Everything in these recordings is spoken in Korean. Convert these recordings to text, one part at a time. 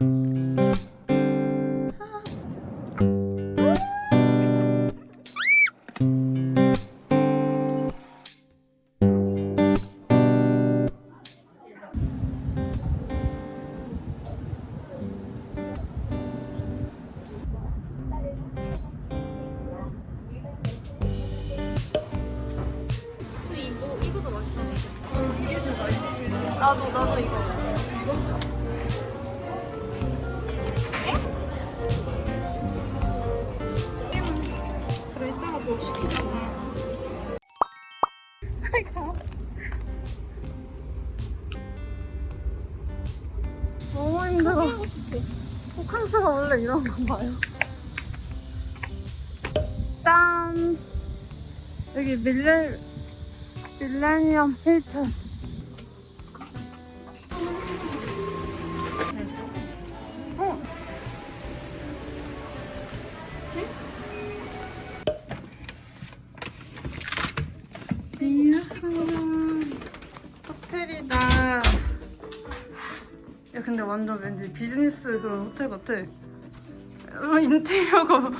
근 너무 힘들어. 호캉스가 원래 이런 건가요? 짠! 여기 밀레, 밀레니엄 힐튼. 야 근데 완전 왠지 비즈니스 그런 호텔 같아. 어, 인테리어가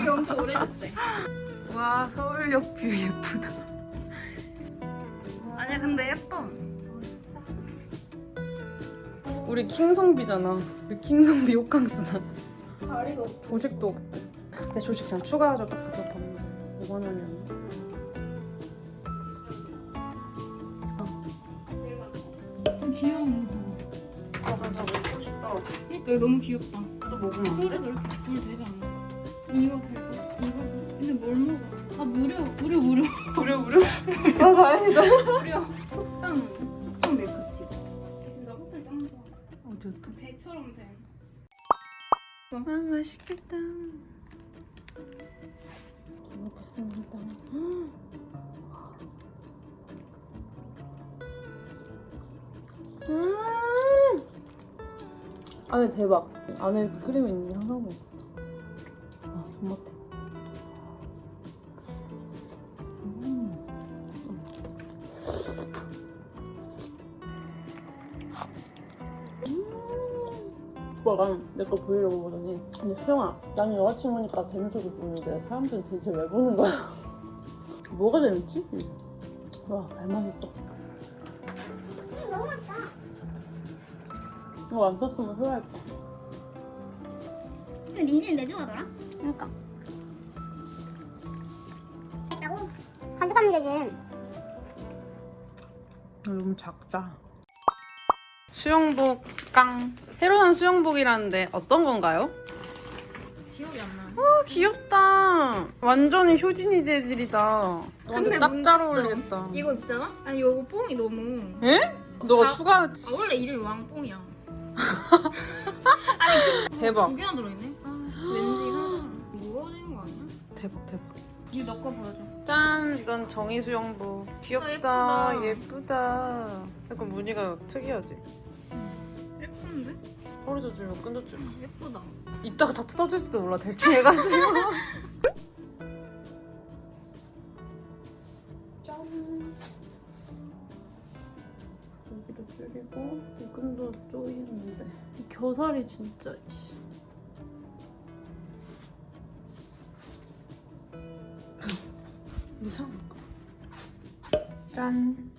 이게 엄청 오래됐대. 와 서울역 뷰 예쁘다. 아니야 근데 예뻐. 우리 킹성비잖아. 우리 킹성비 호캉스잖아. 다리가 없어. 조식도 없고. 내 조식 그냥 추가해줬다 가져갔는데 5만 원이었나? 귀여운 거. 그러니까 이거 너무 귀엽다. 또 먹으면? 소리도 이렇게 불 되지 않아? 이거 될 거. 이거. 근데 뭘 먹어? 아 무료 무료 무료. 우려 우려. 아 다행이다. 무료. 속당 속당 밀크티. 진짜 호텔 짱 좋아. 어디였다? 배처럼 된. 아 맛있겠다. 잘 먹겠습니다. 음! 안에 대박. 안에 크림이 있는 게 항상 맛있어. 아, 존맛해. 음. 오빠가 내거 보이려고 보더니 근데 수영아 나는 여자친구니까 재밌어서 보는데 사람들은 대체 왜 보는 거야? 뭐가 재밌지? 와 발맛있다 이거 안 썼으면 후회할까 이거 린지는 매주 하더라? 그러니까. 했다고? 가져가면 되지. 너무 작다 수영복 깡 새로운 수영복이라는데 어떤 건가요? 기억이 안 나. 아 귀엽다 완전히 효진이 재질이다 근데 딱잘 문제점. 어울리겠다 이거 있잖아? 아니 이거 뽕이 너무. 에? 너가 다- 추가 아 원래 이름이 왕뽕이야. 대박 두 개나 들어있네. 아, 왠지 항상 무거워지는 거 아니야? 대박 대박 이거 너거 보여줘. 짠 이건 정의 수영복 귀엽다 예쁘다. 예쁘다 약간 무늬가 특이하지 예쁜데? 허리도 줄고 끈도 줄고 예쁘다. 이따가 다 뜯어질지도 몰라 대충 해가지고 짠 끈도 조이는데 이 겨살이 진짜 씨. 이상한가? 짠.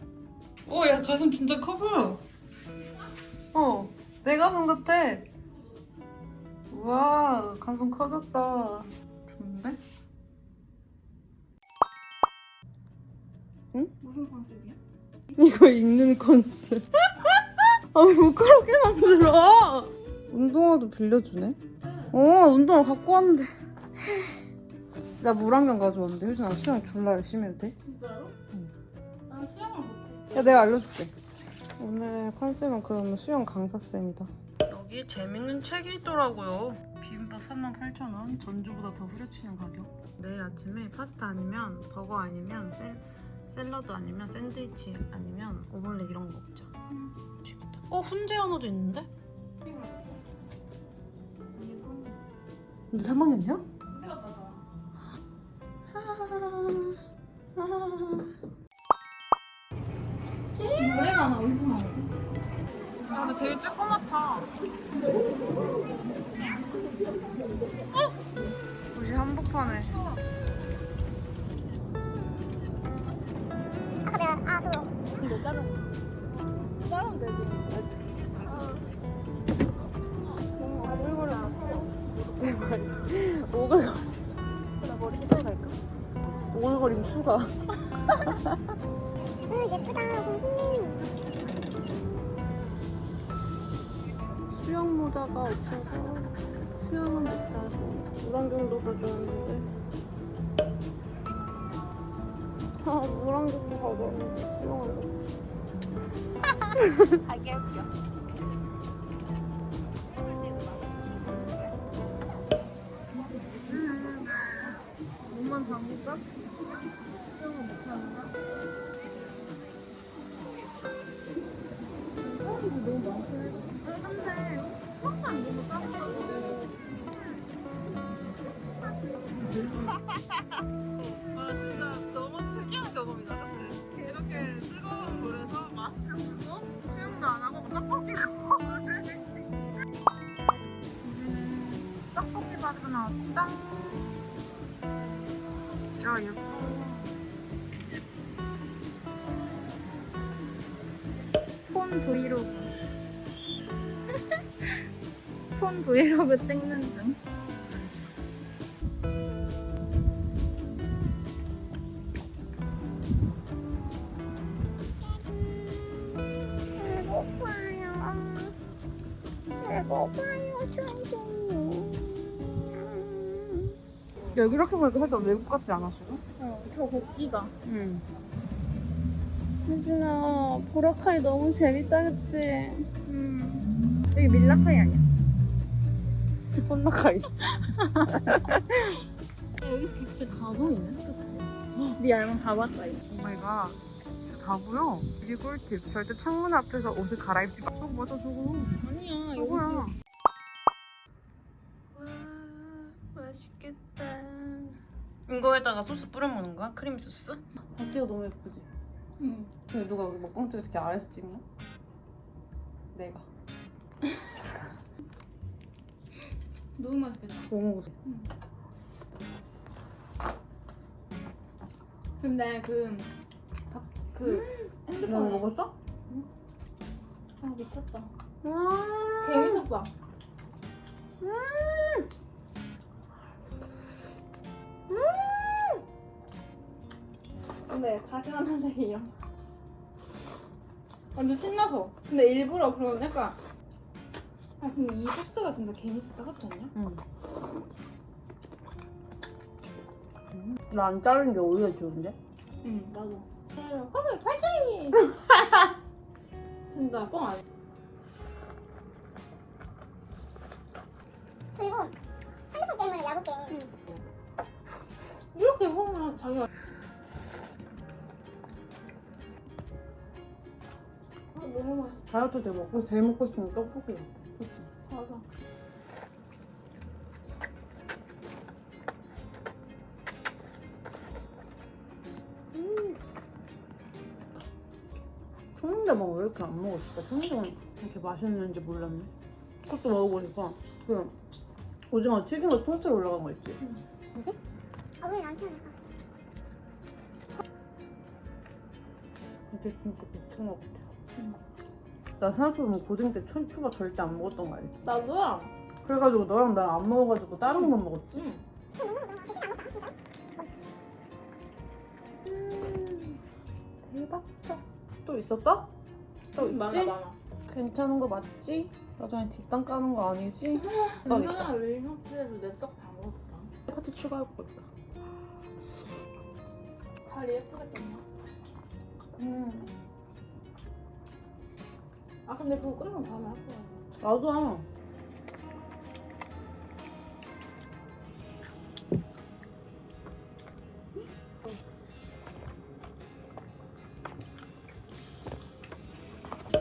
오, 야 가슴 진짜 커 보여. 어, 내 가슴 같아. 와, 가슴 커졌다. 좋은데? 무슨 컨셉이야? 이거 읽는 컨셉. 아, 왜 부끄럽게 만들어? 운동화도 빌려주네? 어, 운동화 갖고 왔는데. 나 물안경 가져왔는데, 효진아, 수영 졸라 열심히 해도 돼? 진짜로? 응. 난 수영을 못해. 야, 내가 알려줄게. 오늘의 컨셉은 그러면 수영 강사쌤이다. 여기 재밌는 책이 있더라고요. 비빔밥 38,000원, 전주보다 더 후려치는 가격. 내일 아침에 파스타 아니면 버거 아니면 샐, 샐러드 아니면 샌드위치 아니면 오믈렛 이런 거 먹자. 맛있겠다. 어, 훈제 하나도 있는데? 근데 3학년이야? 군대 갔다 자. 아, 노래가 나 어디서 나오지? 아, 근데 되게 쬐꼬맣다. 추가. 응 예쁘다 수영 모자가 없어서 수영은 못하고 물안경도 가져왔는데 아 물안경도 가져왔는데 수영을 되게 웃겨. 몸만 담글까? 해. 아, 아 진짜 너무 특이한 경험이다 그치? 이렇게 뜨거운 물에서 마스크 쓰고 수영도 안 하고 떡볶이 먹을 떡볶이 밥은 어떤? 야 예뻐 폰 브이로그. 폰 브이로그 찍는 중. 배고파요 배고파요 선생님 여기 이렇게 보니까 살짝 외국 같지 않았어? 어, 저 곡기가. 응 혜진아, 보라카이 너무 재밌다, 그치? 음. 여기 밀라카이 아니야? 폰나카이 여기 빅스 다 보이네, 그치? 네 알몸 다 봤다, 이제. 오마이갓 진짜 다 보여 이게 꿀팁 절대 창문 앞에서 옷을 갈아입지 마 어, 맞아 저거 아니야, 저거야 여기 와 맛있겠다 이거에다가 소스 뿌려 먹는 거야? 크림 소스? 바티가 너무 예쁘지? 응. 근데 누가 우리 먹방 찍을 때 아래서 찍냐? 내가 너무 맛있겠다. 뭐 먹었어? 근데 그, 각- 그, 너 핸드폰에. 먹었어? 아, 미쳤다. 와 재밌었어. 근데 다시 만난 색이 이런 거. 완전 신나서. 근데 일부러 그런 약간. 아, 근데 이 소스가 진짜 개미쳤다, 그렇지 않냐? 응. 나안 자른 게 오히려 좋은데? 응, 나도. 허브 팔짱이! 진짜 뻥 아니야. 그리고 핸드폰 게임을 야구 게임 이렇게 허브랑 자기가. 아, 너무 맛있어. 다이어트 때 먹고 제일 먹고 싶은 게 떡볶이 같아 그치? 맞아. 청양대만 왜 이렇게 안 먹었을까? 청양대만 이렇게 맛있는지 몰랐네 그것도 먹어보니까 그 오징어 거 통째로 올라간 거 있지? 아 우리 안 치우니까 이게 진짜 미친 것 같아 나 생각해보면 고등 때 초, 초밥 절대 안 먹었던 거 알지? 나도야. 그래가지고 너랑 나랑 안 먹어가지고 다른 것만 먹었지 응. 대박적 또 있었다? 또 있지? 많아, 많아. 괜찮은 거 맞지? 나중에 뒷땅 까는 거 아니지? 딱 있다 누나 윌노트에도 내떡다 먹었다. 파티 추가할 거 있다 다리 예쁘겠다. 엄마. 음 아 근데 그거 끝나고 다음에 할 거야. 나도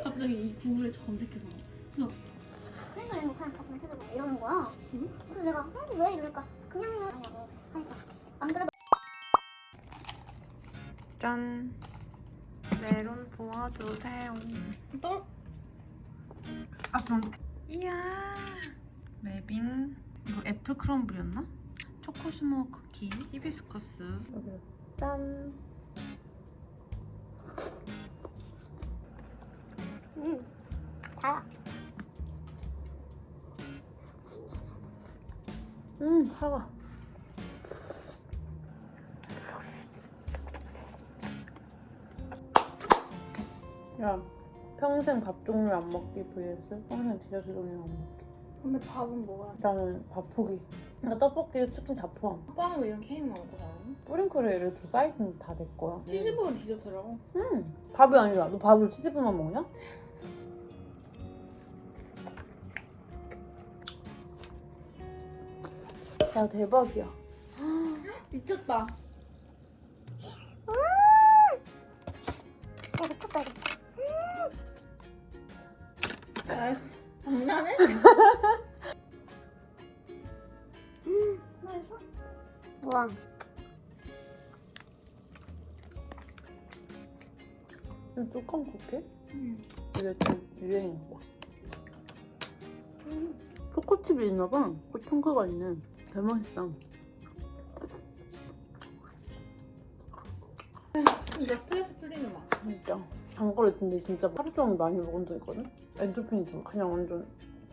갑자기 이 구글에 검색해서. 그래서 이거 그냥 같이 맞춰보자 이러는 거야? 그래서 내가 어, 왜 이러니까? 그냥요 하냐고 하니까. 안 그래도 짠. 메론 도와주세요. 떨 아 그럼 이야. 맵빙. 이거 애플 크럼블이었나? 초코 스모어 쿠키. 히비스커스. 짠. 음, 달아. 음, 사과. 야, 평생 밥 종류 안 먹기 vs 평생 디저트 종류 안 먹기. 근데 밥은 뭐야? 나는 밥 포기. 그러니까 떡볶이, 치킨 다 포함. 빵은 왜 이런 케이크 먹고 다니는? 뿌링클에 예를 들어 사이즈는 다 내 거야. 치즈버거 디저트라고? 응. 밥이 아니라 너 밥으로 치즈볼만 먹냐? 야 대박이야. 미쳤다. 아이씨 장난해? 맛있어? 와. 이 뚜껑 쿠키? 응. 이게 좀 유행인가 봐. 초코칩이 있나 봐. 꽃청가가 있네. 대맛있다. 진짜 스트레스 풀리는 맛. 진짜. 장거리 근데 진짜 하루 종일 많이 먹은 적 있거든? 엔조핀이 좀 그냥 완전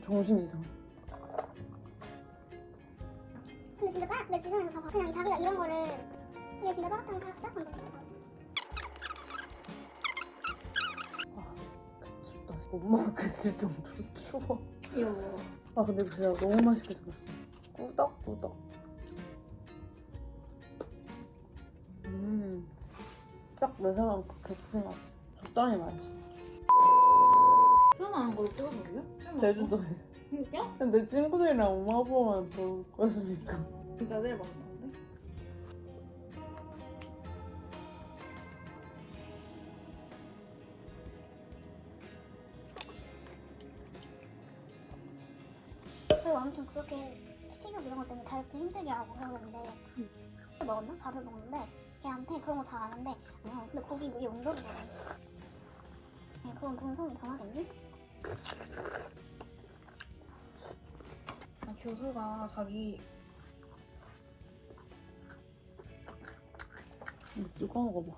정신 이상. 근데 진짜 딱 내 주변에서 다 봐. 그냥 자기가 이런 거를 이게 진짜 따뜻한 거 따뜻한 거 춥다. 못 먹겠을 정도로 추워. 이거 먹어. 아 근데 진짜 너무 맛있게 생겼어. 꾸덕꾸덕. 음. 딱 내 생각 그렇게 맛. 적당히 맛있어. 시원한 거 찍어볼래? 제주도에. 진짜? 근데 친구들이랑 엄마 아빠만 볼 거였으니까. 진짜 내일 먹는데? 그리고 아무튼 그렇게 식욕 이런 것 때문에 다이어트 힘들게 하고 그러는데 먹었나? 밥을 먹는데 걔한테 그런 거 잘 아는데 어, 근데 거기 위에 온도를 먹어 네, 그럼 본성이 변하겠니? 아, 교수가 자기 이거 뜨거워 먹어봐.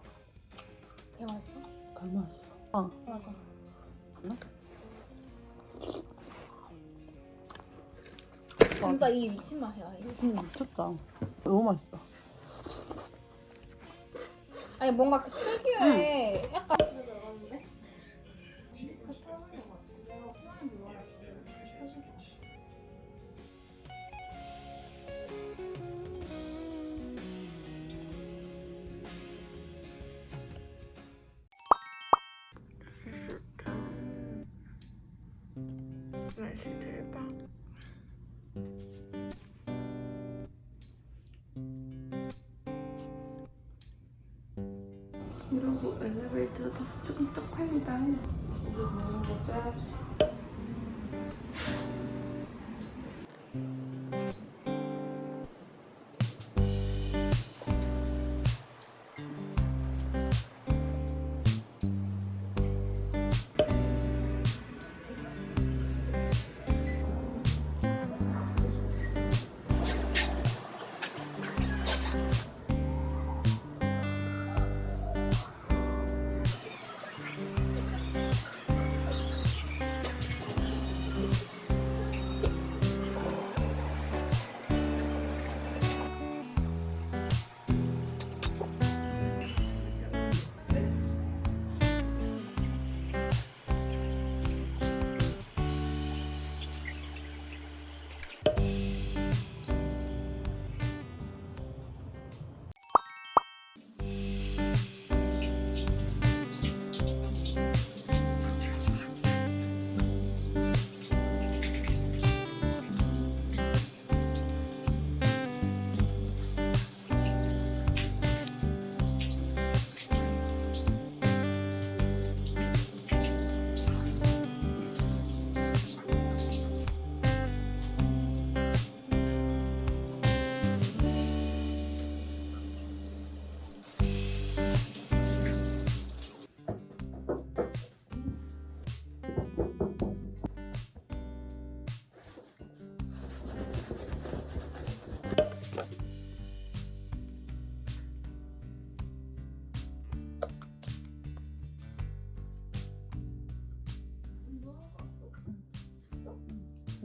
개 맛있어? 가만. 아, 맞아. 진짜 이 미친 맛이야. 이거. 진짜 미쳤다. 너무 맛있어. 아니 뭔가 그 특유의 약간 날씨 대박. 이러고 엘리베이터 타서 조금 쪽팔리다. 우리 먹는 거 빼야지.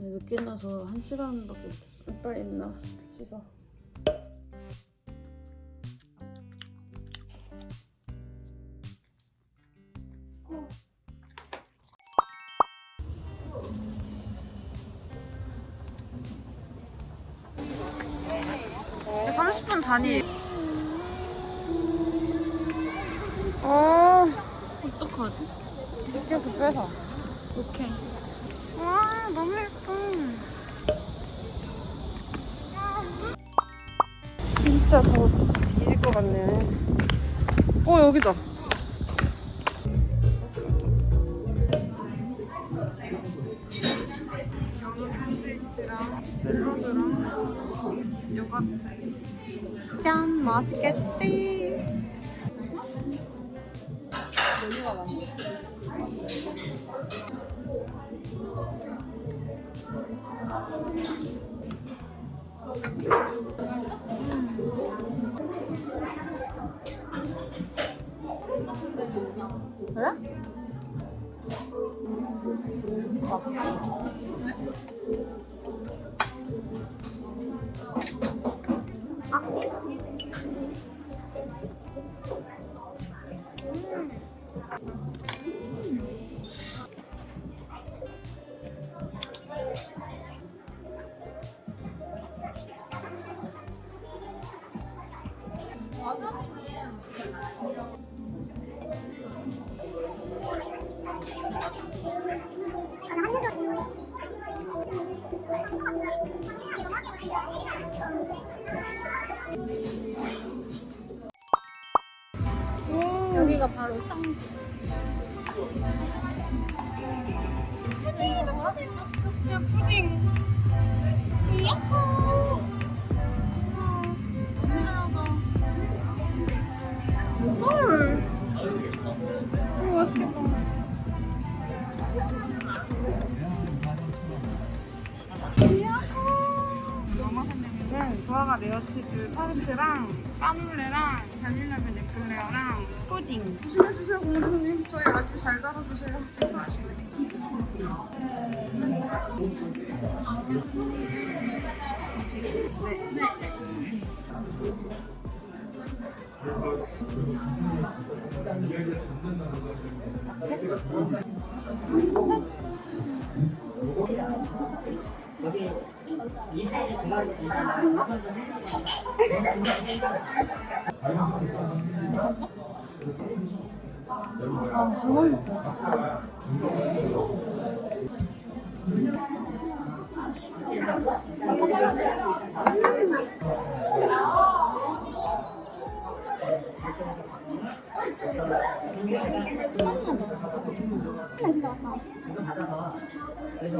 늦게 나서 한 시간밖에 못했어. 빨리 있나 씻어. 이제 30분 단위. 너무 예뻐. 진짜 더워. 뒤질 것 같네. 어, 여기다. 샐러드랑 요거트. 짠, 맛있겠지? 그래? 여기가 바로 상. 푸딩. 이야호. 헐. 이거 맛있겠다. 는 구아가 레어치즈 타르트랑 까눌레랑 바닐라 잘 다뤄주세요. 진짜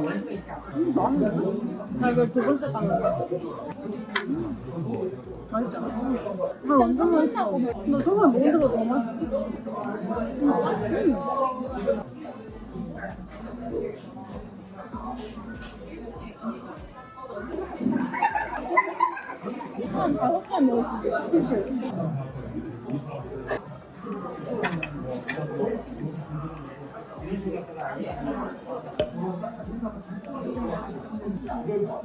맛있다. 나 이걸 두 번째 땄는 거야 맛있잖아 나 완전 맛있어 나 처음에 먹은 데보다 더 맛있어 한 다섯 개 먹었지 그치? 작다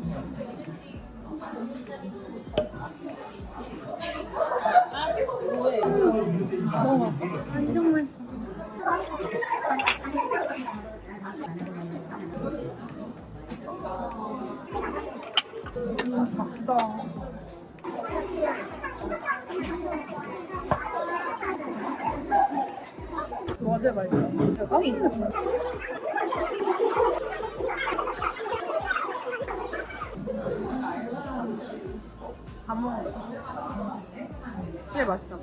어제 맛있어 야, 놀 다다 먹었어 되게 맛있다